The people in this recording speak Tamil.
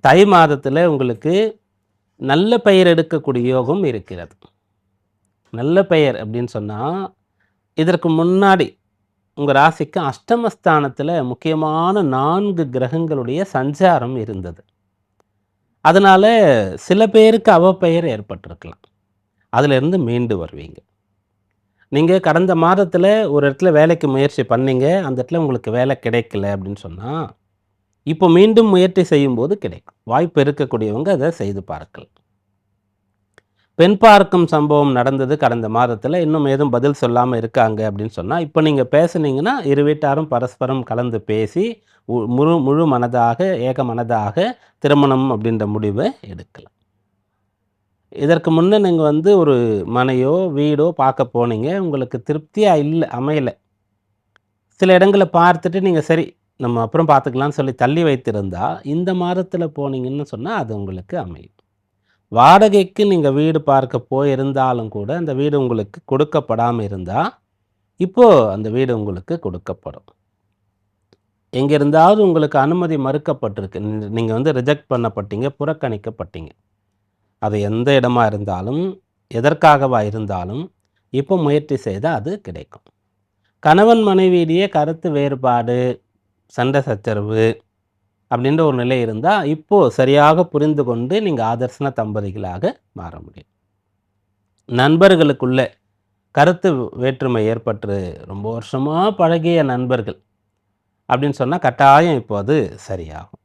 தை மாதத்தில் உங்களுக்கு நல்ல பெயர் எடுக்கக்கூடிய யோகம் இருக்கிறது. நல்ல பெயர் அப்படின்னு சொன்னால் இதற்கு முன்னாடி உங்கள் ராசிக்கு அஷ்டமஸ்தானத்தில் முக்கியமான நான்கு கிரகங்களுடைய சஞ்சாரம் இருந்தது. அதனால் சில பேருக்கு அவப்பெயர் ஏற்பட்டிருக்கலாம். அதிலிருந்து மீண்டு வருவீங்க. நீங்கள் கடந்த மாதத்தில் ஒரு இடத்துல வேலைக்கு முயற்சி பண்ணீங்க அந்த இடத்துல உங்களுக்கு வேலை கிடைக்கல அப்படின்னு சொன்னால் இப்போ மீண்டும் முயற்சி செய்யும்போது கிடைக்கும். வாய்ப்பு இருக்கக்கூடியவங்க அதை செய்து பார்க்கலாம் பெண் பார்க்கும் சம்பவம் நடந்தது கடந்த மாதத்தில். இன்னும் ஏதும் பதில் சொல்லாமல் இருக்காங்க அப்படின்னு சொன்னால் இப்போ நீங்கள் பேசுனீங்கன்னா இரு வீட்டாரும் பரஸ்பரம் கலந்து பேசி முழு முழு மனதாக ஏக மனதாக திருமணம் அப்படின்ற முடிவை எடுக்கலாம் இதற்கு முன்னே நீங்கள் வந்து ஒரு மனையோ வீடோ பார்க்க போனீங்க. உங்களுக்கு திருப்தியாக இல்லை அமையலை. சில இடங்களை பார்த்துட்டு நீங்கள் சரி நம்ம அப்புறம் பார்த்துக்கலாம்னு சொல்லி தள்ளி வைத்திருந்தா இந்த மாதத்தில் போனீங்கன்னு சொன்னால் அது உங்களுக்கு அமையும். வாடகைக்கு நீங்கள் வீடு பார்க்க போயிருந்தாலும் கூட அந்த வீடு உங்களுக்கு கொடுக்கப்படாமல் இருந்தால் இப்போது அந்த வீடு உங்களுக்கு கொடுக்கப்படும். எங்கே இருந்தாவது உங்களுக்கு அனுமதி மறுக்கப்பட்டிருக்கு. நீங்கள் வந்து ரிஜெக்ட் பண்ணப்பட்டீங்க புறக்கணிக்கப்பட்டீங்க. அது எந்த இடமா இருந்தாலும் எதற்காகவா இருந்தாலும் இப்போ முயற்சி செய்தால் அது கிடைக்கும். கணவன் மனைவியிலேயே கருத்து வேறுபாடு சண்டை சச்சரவு அப்படின்ற ஒரு நிலை இருந்தால் இப்போது சரியாக புரிந்து கொண்டு நீங்கள் ஆதர்சன தம்பதிகளாக மாற முடியும். நண்பர்களுக்குள்ள கருத்து வேற்றுமை ஏற்பட்டு ரொம்ப வருஷமாக பழகிய நண்பர்கள் அப்படின்னு சொன்னால் கட்டாயம் இப்போ அது சரியாகும்.